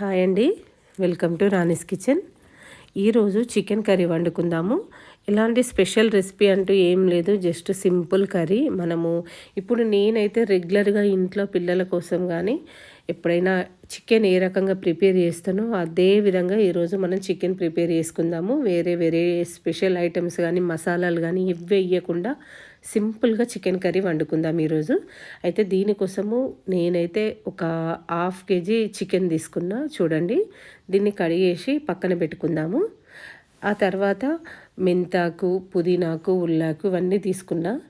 Hi అండి. Welcome to Rani's kitchen. ఈరోజు chicken curry వండుకుందాము. ఇలాంటి స్పెషల్ రెసిపీ అంటూ ఏం లేదు జస్ట్ సింపుల్ కర్రీ. మనము ఇప్పుడు నేనైతే రెగ్యులర్గా ఇంట్లో పిల్లల కోసం కానీ ఎప్పుడైనా చికెన్ ఏ రకంగా ప్రిపేర్ చేస్తానో అదే విధంగా ఈరోజు మనం చికెన్ ప్రిపేర్ చేసుకుందాము. వేరే వేరే స్పెషల్ ఐటమ్స్ కానీ మసాలాలు కానీ ఇవి వేయకుండా సింపుల్గా చికెన్ కర్రీ వండుకుందాం ఈరోజు. అయితే దీనికోసము నేనైతే ఒక హాఫ్ కేజీ చికెన్ తీసుకున్నా చూడండి. దీన్ని కడిగేసి పక్కన పెట్టుకుందాము. ఆ తర్వాత మెంతాకు పుదీనాకు ఉల్లాకు ఇవన్నీ తీసుకున్నా.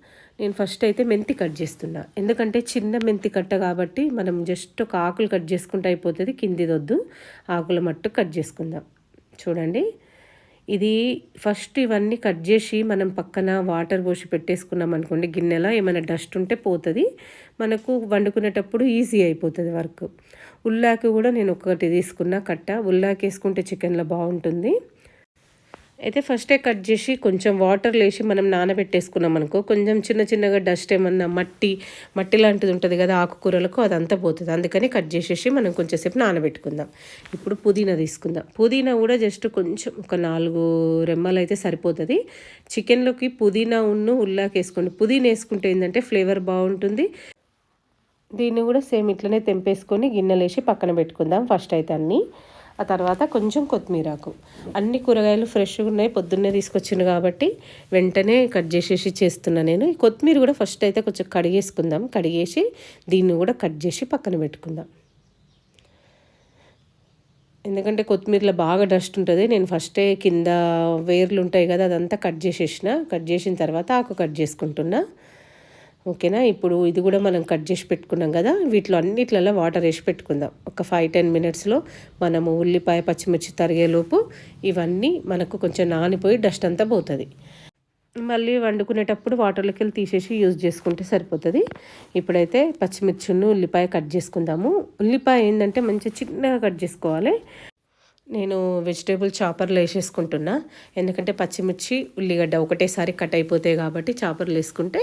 నేను ఫస్ట్ అయితే మెంతి కట్ చేస్తున్నా. ఎందుకంటే చిన్న మెంతి కట్ట కాబట్టి మనం జస్ట్ ఒక ఆకులు కట్ చేసుకుంటే అయిపోతుంది కిందిదొద్దు. ఆకుల మట్టు కట్ చేసుకుందాం. చూడండి. ఇది ఫస్ట్ ఇవన్నీ కట్ చేసి మనం పక్కన వాటర్ పోసి పెట్టేసుకున్నాం అనుకోండి గిన్నెలో ఏమైనా డస్ట్ ఉంటే పోతుంది. మనకు వండుకునేటప్పుడు ఈజీ అయిపోతుంది వర్క్. ఉల్లాకి కూడా నేను ఒకటి తీసుకున్నా కట్ట. ఉల్లాకి వేసుకుంటే చికెన్లో బాగుంటుంది. అయితే ఫస్టే కట్ చేసి కొంచెం వాటర్ లేసి మనం నానబెట్టేసుకున్నాం అనుకో కొంచెం చిన్న చిన్నగా డస్ట్ ఏమన్నా మట్టి మట్టి లాంటిది ఉంటుంది కదా ఆకుకూరలకు అదంతా పోతుంది. అందుకని కట్ చేసేసి మనం కొంచెంసేపు నానబెట్టుకుందాం. ఇప్పుడు పుదీనా తీసుకుందాం. పుదీనా కూడా జస్ట్ కొంచెం ఒక నాలుగు రెమ్మలు అయితే సరిపోతుంది. చికెన్లోకి పుదీనా ఉన్ను ఉల్లాకి వేసుకోండి పుదీనా వేసుకుంటే ఏంటంటే ఫ్లేవర్ బాగుంటుంది. దీన్ని కూడా సేమ్ ఇట్లనే తెంపేసుకొని గిన్నెలు వేసి పక్కన పెట్టుకుందాం ఫస్ట్ అయితే అన్నీ. ఆ తర్వాత కొంచెం కొత్తిమీరాకు అన్ని కూరగాయలు ఫ్రెష్గా ఉన్నాయి పొద్దున్నే తీసుకొచ్చిండు కాబట్టి వెంటనే కట్ చేసేసి చేస్తున్నా నేను. ఈ కొత్తిమీర కూడా ఫస్ట్ అయితే కొంచెం కడిగేసుకుందాం. కడిగేసి దీన్ని కూడా కట్ చేసి పక్కన పెట్టుకుందాం. ఎందుకంటే కొత్తిమీరలో బాగా డస్ట్ ఉంటుంది. నేను ఫస్టే కింద వేర్లు ఉంటాయి కదా అదంతా కట్ చేసేసిన. కట్ చేసిన తర్వాత ఆకు కట్ చేసుకుంటున్నా. ఓకేనా? ఇప్పుడు ఇది కూడా మనం కట్ చేసి పెట్టుకున్నాం కదా వీటిలో అన్నిట్లలో వాటర్ వేసి పెట్టుకుందాం. ఒక ఫైవ్ టెన్ మినిట్స్లో మనము ఉల్లిపాయ పచ్చిమిర్చి తరిగేలోపు ఇవన్నీ మనకు కొంచెం నానిపోయి డస్ట్ అంతా పోతుంది. మళ్ళీ వండుకునేటప్పుడు వాటర్లోకి వెళ్ళి తీసేసి యూజ్ చేసుకుంటే సరిపోతుంది. ఇప్పుడైతే పచ్చిమిర్చిను ఉల్లిపాయ కట్ చేసుకుందాము. ఉల్లిపాయ ఏంటంటే మంచిగా చిన్నగా కట్ చేసుకోవాలి. నేను వెజిటేబుల్ చాపర్లు వేసేసుకుంటున్నా. ఎందుకంటే పచ్చిమిర్చి ఉల్లిగడ్డ ఒకటేసారి కట్ అయిపోతాయి కాబట్టి చాపర్లు వేసుకుంటే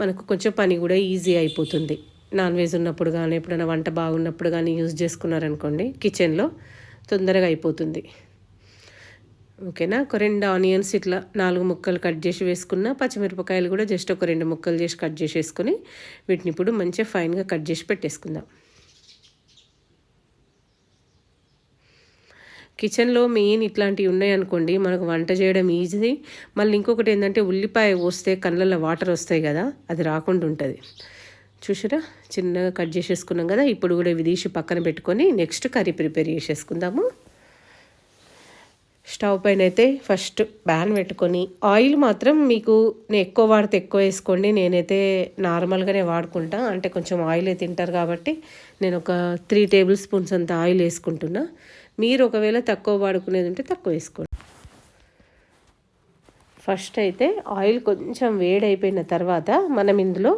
మనకు కొంచెం పని కూడా ఈజీ అయిపోతుంది. నాన్ వెజ్ ఉన్నప్పుడు కానీ ఎప్పుడైనా వంట బాగున్నప్పుడు కానీ యూజ్ చేసుకున్నారనుకోండి కిచెన్లో తొందరగా అయిపోతుంది. ఓకేనా? ఒక రెండు ఆనియన్స్ ఇట్లా నాలుగు ముక్కలు కట్ చేసి వేసుకున్న పచ్చిమిరపకాయలు కూడా జస్ట్ ఒక రెండు ముక్కలు చేసి కట్ చేసేసుకొని వీటిని ఇప్పుడు మంచిగా ఫైన్గా కట్ చేసి పెట్టేసుకుందాం. కిచెన్లో మెయిన్ ఇట్లాంటివి ఉన్నాయనుకోండి మనకు వంట చేయడం ఈజీ. మళ్ళీ ఇంకొకటి ఏంటంటే ఉల్లిపాయ పోస్తే కళ్ళల్లో వాటర్ వస్తాయి కదా అది రాకుండా ఉంటుంది. చూసారా చిన్నగా కట్ చేసేసుకున్నాం కదా ఇప్పుడు కూడా ఇవి తీసి పక్కన పెట్టుకొని నెక్స్ట్ కర్రీ ప్రిపేర్ చేసేసుకుందాము. స్టవ్ పైన అయితే ఫస్ట్ ప్యాన్ పెట్టుకొని ఆయిల్ మాత్రం మీకు నేను ఎక్కువ వాడితే ఎక్కువ వేసుకోండి. నేనైతే నార్మల్గానే వాడుకుంటా అంటే కొంచెం ఆయిల్ తింటారు కాబట్టి నేను ఒక త్రీ టేబుల్ స్పూన్స్ అంత ఆయిల్ వేసుకుంటున్నా. మీరు ఒకవేళ తక్కువ వాడుకునేది ఉంటే తక్కువ వేసుకోండి. ఫస్ట్ అయితే ఆయిల్ కొంచెం వేడైపోయిన తర్వాత మనం ఇందులో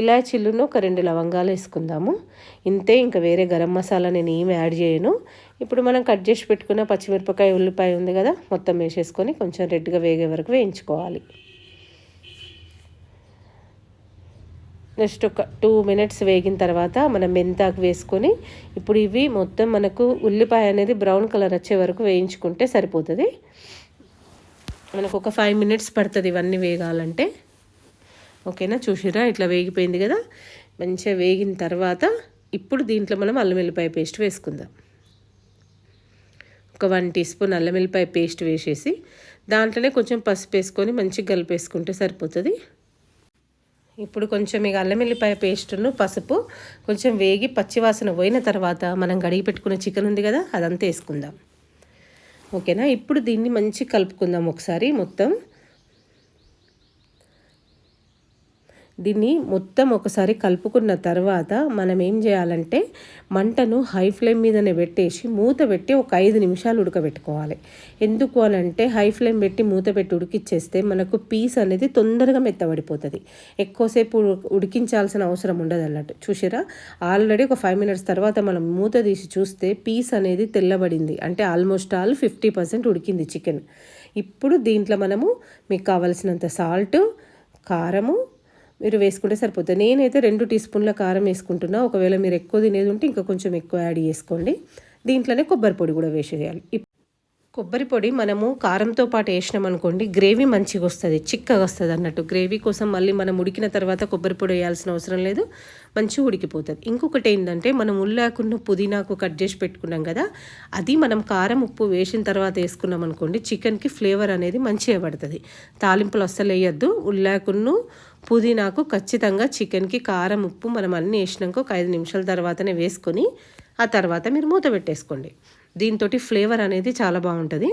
ఇలాచీలను ఒక రెండు లవంగాలు వేసుకుందాము. ఇంతే ఇంకా వేరే గరం మసాలా నేను ఏమి యాడ్ చేయను. ఇప్పుడు మనం కట్ చేసి పెట్టుకున్న పచ్చిమిరపకాయ ఉల్లిపాయ ఉంది కదా మొత్తం వేసేసుకొని కొంచెం రెడ్గా వేగే వరకు వేయించుకోవాలి. నెక్స్ట్ ఒక టూ మినిట్స్ వేగిన తర్వాత మనం మెంతాకు వేసుకొని ఇప్పుడు ఇవి మొత్తం మనకు ఉల్లిపాయ అనేది బ్రౌన్ కలర్ వచ్చే వరకు వేయించుకుంటే సరిపోతుంది. మనకు ఒక ఫైవ్ మినిట్స్ పడుతుంది ఇవన్నీ వేగాలంటే. ఓకేనా? చూసిరా? ఇట్లా వేగిపోయింది కదా? మంచిగా వేగిన తర్వాత ఇప్పుడు దీంట్లో మనం అల్లం వెల్లిపాయ పేస్ట్ వేసుకుందాం. ఒక వన్ టీ స్పూన్ అల్లం వెల్లిపాయ పేస్ట్ వేసేసి దాంట్లోనే కొంచెం పసుపు వేసుకొని మంచిగా కలిపేసుకుంటే సరిపోతుంది. ఇప్పుడు కొంచెం ఇక అల్లం వెల్లిపాయ పేస్టును పసుపు కొంచెం వేగి పచ్చివాసన పోయిన తర్వాత మనం గడిగి పెట్టుకున్న చికెన్ ఉంది కదా అదంతా వేసుకుందాం. ఓకేనా? ఇప్పుడు దీన్ని మంచి కలుపుకుందాం ఒకసారి మొత్తం. దీన్ని మొత్తం ఒకసారి కలుపుకున్న తర్వాత మనం ఏం చేయాలంటే మంటను హై ఫ్లేమ్ మీదనే పెట్టేసి మూత పెట్టి ఒక ఐదు నిమిషాలు ఉడకబెట్టుకోవాలి. ఎందుకు అనంటే హై ఫ్లేమ్ పెట్టి మూత పెట్టి ఉడికిచ్చేస్తే మనకు పీస్ అనేది తొందరగా మెత్తబడిపోతుంది. ఎక్కువసేపు ఉడికించాల్సిన అవసరం ఉండదు అన్నట్టు. చూసిరా? ఆల్రెడీ ఒక ఫైవ్ మినిట్స్ తర్వాత మనం మూత తీసి చూస్తే పీస్ అనేది తెల్లబడింది. అంటే ఆల్మోస్ట్ ఆల్ ఫిఫ్టీ పర్సెంట్ ఉడికింది చికెన్. ఇప్పుడు దీంట్లో మనము మీకు కావలసినంత సాల్ట్ కారము మీరు వేసుకుంటే సరిపోతుంది. నేనైతే రెండు టీ స్పూన్ల కారం వేసుకుంటున్నా. ఒకవేళ మీరు ఎక్కువ తినేది ఉంటే ఇంకా కొంచెం ఎక్కువ యాడ్ చేసుకోండి. దీంట్లోనే కొబ్బరి పొడి కూడా వేసేయాలి. ఇప్- కొబ్బరి పొడి మనము కారంతో పాటు వేసినాం అనుకోండి గ్రేవీ మంచిగా వస్తుంది చిక్కగా వస్తుంది అన్నట్టు. గ్రేవీ కోసం మళ్ళీ మనం ఉడికిన తర్వాత కొబ్బరి పొడి వేయాల్సిన అవసరం లేదు. మంచిగా ఉడికిపోతుంది. ఇంకొకటి ఏంటంటే మనం ఉల్లాకున్న పుదీనాకు కట్ చేసి పెట్టుకున్నాం కదా అది మనం కారం ఉప్పు వేసిన తర్వాత వేసుకున్నాం అనుకోండి చికెన్కి ఫ్లేవర్ అనేది మంచిగా పడుతుంది. తాలింపులు అస్సలు వేయద్దు. ఉల్లాకును పుదీనాకు ఖచ్చితంగా చికెన్కి కారం ఉప్పు మనం అన్నీ వేసినాక ఒక ఐదు నిమిషాల తర్వాతనే వేసుకొని ఆ తర్వాత మీరు మూత పెట్టేసుకోండి. దీంతో ఫ్లేవర్ అనేది చాలా బాగుంటుంది.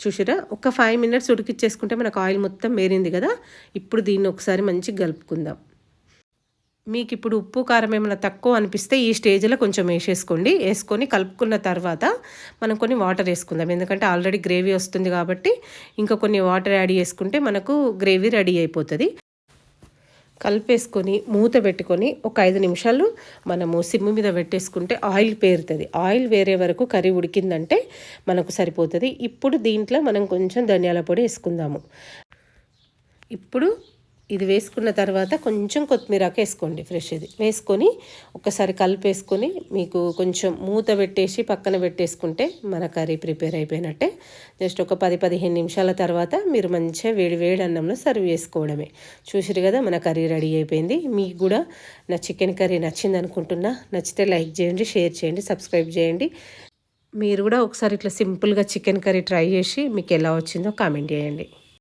చూసిరా? ఒక ఫైవ్ మినిట్స్ ఉడికిచ్చేసుకుంటే మనకు ఆయిల్ మొత్తం మేరింది కదా? ఇప్పుడు దీన్ని ఒకసారి మంచిగా కలుపుకుందాం. మీకు ఇప్పుడు ఉప్పు కారం ఏమైనా తక్కువ అనిపిస్తే ఈ స్టేజ్లో కొంచెం వేసేసుకోండి. వేసుకొని కలుపుకున్న తర్వాత మనం కొన్ని వాటర్ వేసుకుందాం. ఎందుకంటే ఆల్రెడీ గ్రేవీ వస్తుంది కాబట్టి ఇంకా కొన్ని వాటర్ యాడ్ చేసుకుంటే మనకు గ్రేవీ రెడీ అయిపోతుంది. కలిపేసుకొని మూత పెట్టుకొని ఒక ఐదు నిమిషాలు మనము సిమ్ మీద పెట్టేసుకుంటే ఆయిల్ పేరుతుంది. ఆయిల్ వేరే వరకు కర్రీ ఉడికిందంటే మనకు సరిపోతుంది. ఇప్పుడు దీంట్లో మనం కొంచెం ధనియాల పొడి వేసుకుందాము. ఇప్పుడు ఇది వేసుకున్న తర్వాత కొంచెం కొత్తిమీరాకు వేసుకోండి ఫ్రెష్ ఇది. వేసుకొని ఒకసారి కలిపేసుకొని మీకు కొంచెం మూత పెట్టేసి పక్కన పెట్టేసుకుంటే మన కర్రీ ప్రిపేర్ అయిపోయినట్టే. జస్ట్ ఒక పది పదిహేను నిమిషాల తర్వాత మీరు మంచిగా వేడి వేడి అన్నంలో సర్వ్ చేసుకోవడమే. చూసిరు కదా మన కర్రీ రెడీ అయిపోయింది. మీకు కూడా నా చికెన్ కర్రీ నచ్చింది అనుకుంటున్నా నచ్చితే లైక్ చేయండి షేర్ చేయండి సబ్స్క్రైబ్ చేయండి. మీరు కూడా ఒకసారి ఇట్లా సింపుల్గా చికెన్ కర్రీ ట్రై చేసి మీకు ఎలా వచ్చిందో కామెంట్ చేయండి.